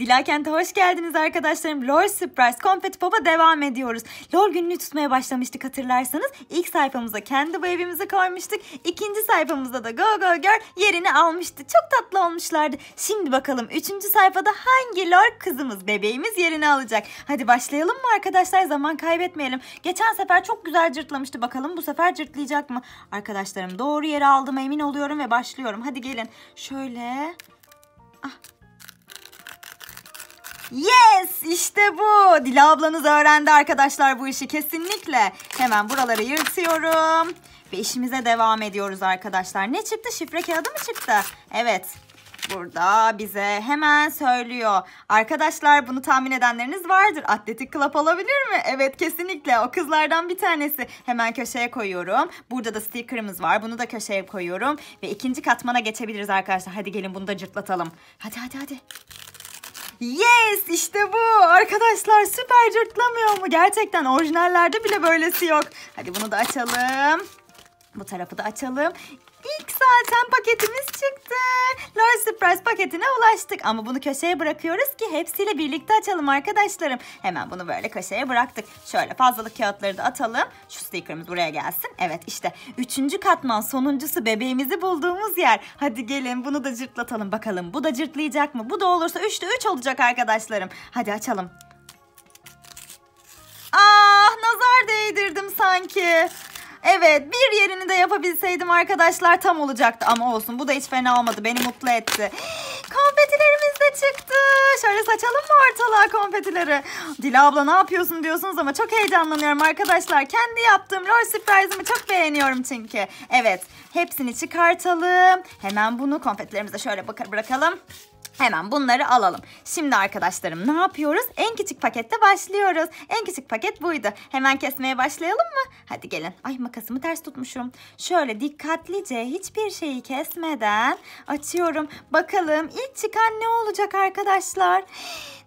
Dilakent'e hoş geldiniz arkadaşlarım. LOL Surprise Confetti Pop'a devam ediyoruz. LOL gününü tutmaya başlamıştık hatırlarsanız. İlk sayfamıza kendi bu evimizi koymuştuk. İkinci sayfamızda da Go Go Girl yerini almıştı. Çok tatlı olmuşlardı. Şimdi bakalım üçüncü sayfada hangi LOL kızımız, bebeğimiz yerini alacak? Hadi başlayalım mı arkadaşlar? Zaman kaybetmeyelim. Geçen sefer çok güzel cırtlamıştı. Bakalım bu sefer cırtlayacak mı? Arkadaşlarım doğru yere aldım emin oluyorum ve başlıyorum. Hadi gelin. Şöyle... Ah Yes işte bu. Dila ablanız öğrendi arkadaşlar bu işi kesinlikle. Hemen buraları yırtıyorum. Ve işimize devam ediyoruz arkadaşlar. Ne çıktı? Şifre kağıdı mı çıktı? Evet. Burada bize hemen söylüyor. Arkadaşlar bunu tahmin edenleriniz vardır. Atletik Club olabilir mi? Evet kesinlikle o kızlardan bir tanesi. Hemen köşeye koyuyorum. Burada da sticker'ımız var. Bunu da köşeye koyuyorum. Ve ikinci katmana geçebiliriz arkadaşlar. Hadi gelin bunu da cırtlatalım. Hadi hadi hadi. Yes işte bu. Arkadaşlar süper cırtlamıyor mu? Gerçekten orijinallerde bile böylesi yok. Hadi bunu da açalım. Bu tarafı da açalım. Zaten paketimiz çıktı. Lord Surprise paketine ulaştık. Ama bunu köşeye bırakıyoruz ki hepsiyle birlikte açalım arkadaşlarım. Hemen bunu böyle köşeye bıraktık. Şöyle fazlalık kağıtları da atalım. Şu sticker'ımız buraya gelsin. Evet işte üçüncü katman sonuncusu bebeğimizi bulduğumuz yer. Hadi gelin bunu da cırtlatalım bakalım. Bu da cırtlayacak mı? Bu da olursa üçte üç olacak arkadaşlarım. Hadi açalım. Ah nazar değdirdim sanki. Evet bir yerini de yapabilseydim arkadaşlar tam olacaktı ama olsun bu da hiç fena olmadı beni mutlu etti. Konfetilerimiz de çıktı. Şöyle saçalım mı ortalığa konfetileri? Dila abla ne yapıyorsun diyorsunuz ama çok heyecanlanıyorum arkadaşlar. Kendi yaptığım rol surprise'ımı çok beğeniyorum çünkü. Evet hepsini çıkartalım. Hemen bunu konfetilerimize şöyle bırakalım. Hemen bunları alalım. Şimdi arkadaşlarım ne yapıyoruz? En küçük pakette başlıyoruz. En küçük paket buydu. Hemen kesmeye başlayalım mı? Hadi gelin. Ay makasımı ters tutmuşum. Şöyle dikkatlice hiçbir şeyi kesmeden açıyorum. Bakalım ilk çıkan ne olacak arkadaşlar?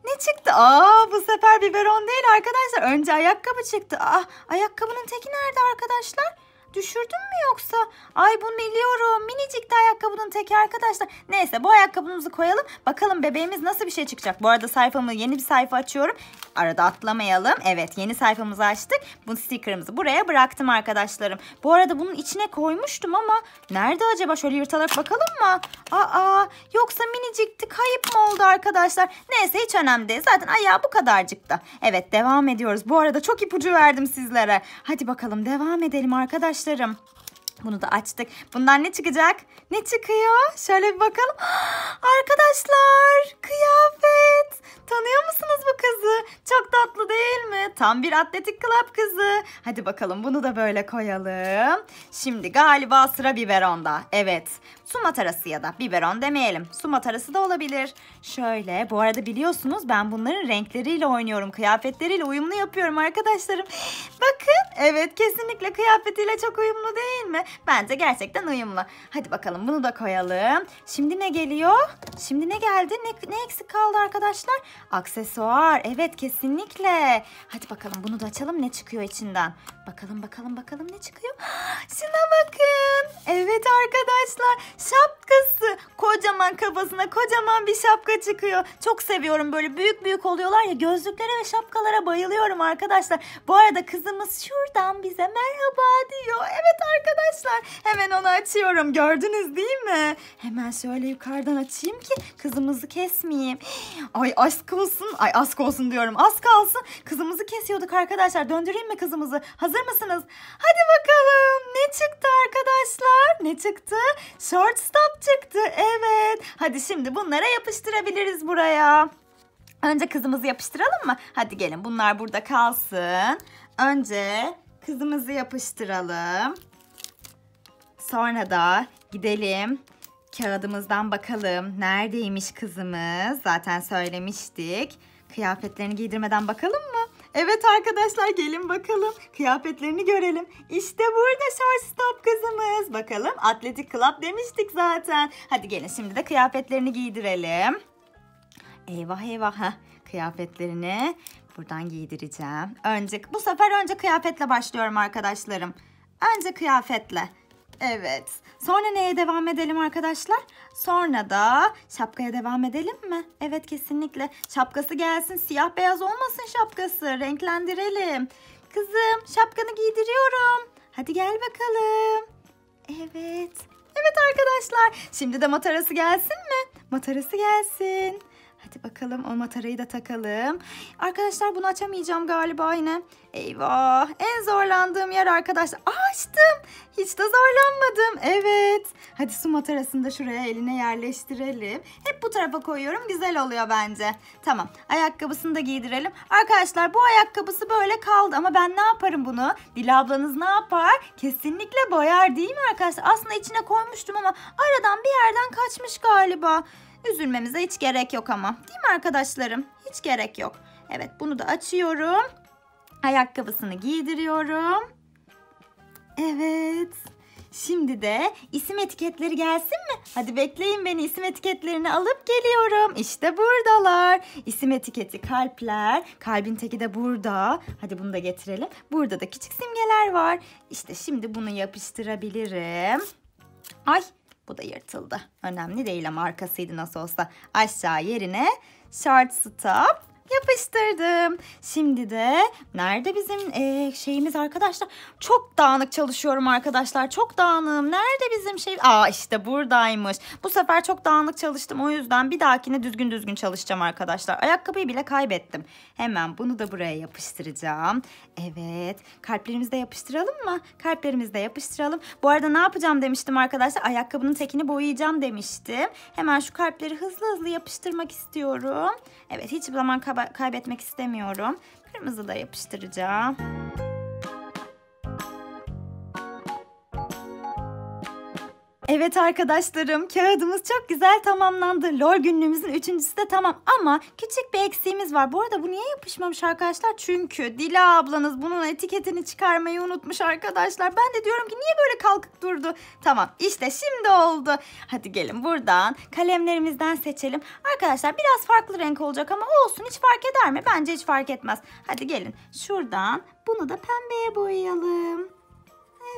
Ne çıktı? Aa bu sefer biberon değil arkadaşlar. Önce ayakkabı çıktı. Aa ayakkabının teki nerede arkadaşlar? Düşürdün mü yoksa? Ay bunu biliyorum. Minicik ayakkabının teki arkadaşlar. Neyse bu ayakkabımızı koyalım. Bakalım bebeğimiz nasıl bir şey çıkacak. Bu arada sayfamı yeni bir sayfa açıyorum. Arada atlamayalım. Evet yeni sayfamızı açtık. Bu sticker'ımızı buraya bıraktım arkadaşlarım. Bu arada bunun içine koymuştum ama nerede acaba? Şöyle yırtarak bakalım mı? Aa yoksa minicikti kayıp mı oldu arkadaşlar? Neyse hiç önemli değil. Zaten ayağı bu kadarcıktı. Evet devam ediyoruz. Bu arada çok ipucu verdim sizlere. Hadi bakalım devam edelim arkadaşlar arkadaşlarım. Bunu da açtık. Bundan ne çıkacak? Ne çıkıyor? Şöyle bir bakalım. Arkadaşlar kıyafet. Tanıyor musunuz bu kızı? Çok tatlı değil mi? Tam bir atletik club kızı. Hadi bakalım bunu da böyle koyalım. Şimdi galiba sıra biberonda. Evet. Su matarası ya da biberon demeyelim. Su matarası da olabilir. Şöyle bu arada biliyorsunuz ben bunların renkleriyle oynuyorum. Kıyafetleriyle uyumlu yapıyorum arkadaşlarım. Bakın evet kesinlikle kıyafetiyle çok uyumlu değil mi? Bence gerçekten uyumlu. Hadi bakalım bunu da koyalım. Şimdi ne geliyor? Şimdi ne geldi? Ne, ne eksik kaldı arkadaşlar? Aksesuar. Evet kesinlikle. Hadi bakalım bunu da açalım ne çıkıyor içinden. Bakalım bakalım bakalım ne çıkıyor. Şuna bakın. Evet arkadaşlar şapkası. Kocaman kafasına kocaman bir şapka çıkıyor. Çok seviyorum böyle büyük büyük oluyorlar ya gözlüklere ve şapkalara bayılıyorum arkadaşlar. Bu arada kızımız şuradan bize merhaba diyor. Evet arkadaşlar hemen onu açıyorum gördünüz değil mi? Hemen şöyle yukarıdan açayım ki kızımızı kesmeyeyim. Ay aşk olsun. Ay aşk olsun diyorum. Az kalsın. Kızımızı kesiyorduk arkadaşlar. Döndüreyim mi kızımızı? Hazır mısınız? Hadi bakalım. Ne çıktı arkadaşlar? Ne çıktı? Short stop çıktı. Evet. Hadi şimdi bunlara yapıştırabiliriz buraya. Önce kızımızı yapıştıralım mı? Hadi gelin bunlar burada kalsın. Önce kızımızı yapıştıralım. Sonra da gidelim kağıdımızdan bakalım. Neredeymiş kızımız? Zaten söylemiştik. Kıyafetlerini giydirmeden bakalım mı? Evet arkadaşlar gelin bakalım. Kıyafetlerini görelim. İşte burada short stop kızımız. Bakalım atletik club demiştik zaten. Hadi gelin şimdi de kıyafetlerini giydirelim. Eyvah eyvah. Kıyafetlerini buradan giydireceğim. Önce bu sefer önce kıyafetle başlıyorum arkadaşlarım. Önce kıyafetle. Evet. Sonra neye devam edelim arkadaşlar? Sonra da şapkaya devam edelim mi? Evet kesinlikle. Şapkası gelsin. Siyah beyaz olmasın şapkası. Renklendirelim. Kızım şapkanı giydiriyorum. Hadi gel bakalım. Evet. Evet arkadaşlar. Şimdi de matarası gelsin mi? Matarası gelsin. Hadi bakalım o matarayı da takalım. Arkadaşlar bunu açamayacağım galiba yine. Eyvah. En zorlandığım yer arkadaşlar. Açtım. Hiç de zorlanmadım. Evet. Hadi su matarasını da şuraya eline yerleştirelim. Hep bu tarafa koyuyorum. Güzel oluyor bence. Tamam. Ayakkabısını da giydirelim. Arkadaşlar bu ayakkabısı böyle kaldı ama ben ne yaparım bunu? Dil ablanız ne yapar? Kesinlikle boyar değil mi arkadaşlar? Aslında içine koymuştum ama aradan bir yerden kaçmış galiba. Üzülmemize hiç gerek yok ama. Değil mi arkadaşlarım? Hiç gerek yok. Evet bunu da açıyorum. Ayakkabısını giydiriyorum. Evet. Şimdi de isim etiketleri gelsin mi? Hadi bekleyin beni isim etiketlerini alıp geliyorum. İşte buradalar. İsim etiketi kalpler. Kalbin teki de burada. Hadi bunu da getirelim. Burada da küçük simgeler var. İşte şimdi bunu yapıştırabilirim. Ay bu da yırtıldı. Önemli değil ama arkasıydı nasıl olsa. Aşağı yerine short stop yapıştırdım. Şimdi de nerede bizim e, şeyimiz arkadaşlar? Çok dağınık çalışıyorum arkadaşlar. Çok dağınığım. Nerede bizim şey? Aa işte buradaymış. Bu sefer çok dağınık çalıştım. O yüzden bir dahakine düzgün düzgün çalışacağım arkadaşlar. Ayakkabıyı bile kaybettim. Hemen bunu da buraya yapıştıracağım. Evet. Kalplerimizi de yapıştıralım mı? Kalplerimizi de yapıştıralım. Bu arada ne yapacağım demiştim arkadaşlar. Ayakkabının tekini boyayacağım demiştim. Hemen şu kalpleri hızlı hızlı yapıştırmak istiyorum. Evet hiçbir zaman kaybetmek istemiyorum. Kırmızı da yapıştıracağım. Evet arkadaşlarım kağıdımız çok güzel tamamlandı. Lor günlüğümüzün üçüncüsü de tamam ama küçük bir eksiğimiz var. Bu arada bu niye yapışmamış arkadaşlar? Çünkü Dila ablanız bunun etiketini çıkarmayı unutmuş arkadaşlar. Ben de diyorum ki niye böyle kalkıp durdu? Tamam işte şimdi oldu. Hadi gelin buradan kalemlerimizden seçelim. Arkadaşlar biraz farklı renk olacak ama olsun hiç fark eder mi? Bence hiç fark etmez. Hadi gelin şuradan bunu da pembeye boyayalım.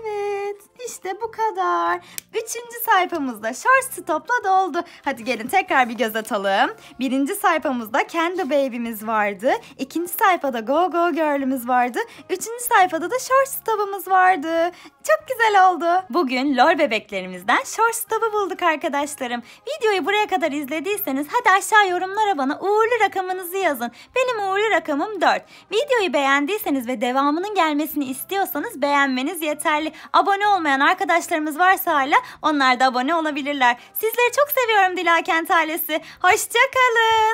Evet işte bu kadar. Üçüncü sayfamızda short stopla doldu. Hadi gelin tekrar bir göz atalım. Birinci sayfamızda Kendi Baby'miz vardı. İkinci sayfada Go Go Girl'ümüz vardı. Üçüncü sayfada da short stop'umuz vardı. Çok güzel oldu. Bugün lor bebeklerimizden short stop'u bulduk arkadaşlarım. Videoyu buraya kadar izlediyseniz hadi aşağı yorumlara bana uğurlu rakamınızı yazın. Benim uğurlu rakamım 4. Videoyu beğendiyseniz ve devamının gelmesini istiyorsanız beğenmeniz yeterli. Abone olmayan arkadaşlarımız varsa hala onlar da abone olabilirler. Sizleri çok seviyorum Dilakent ailesi. Hoşçakalın.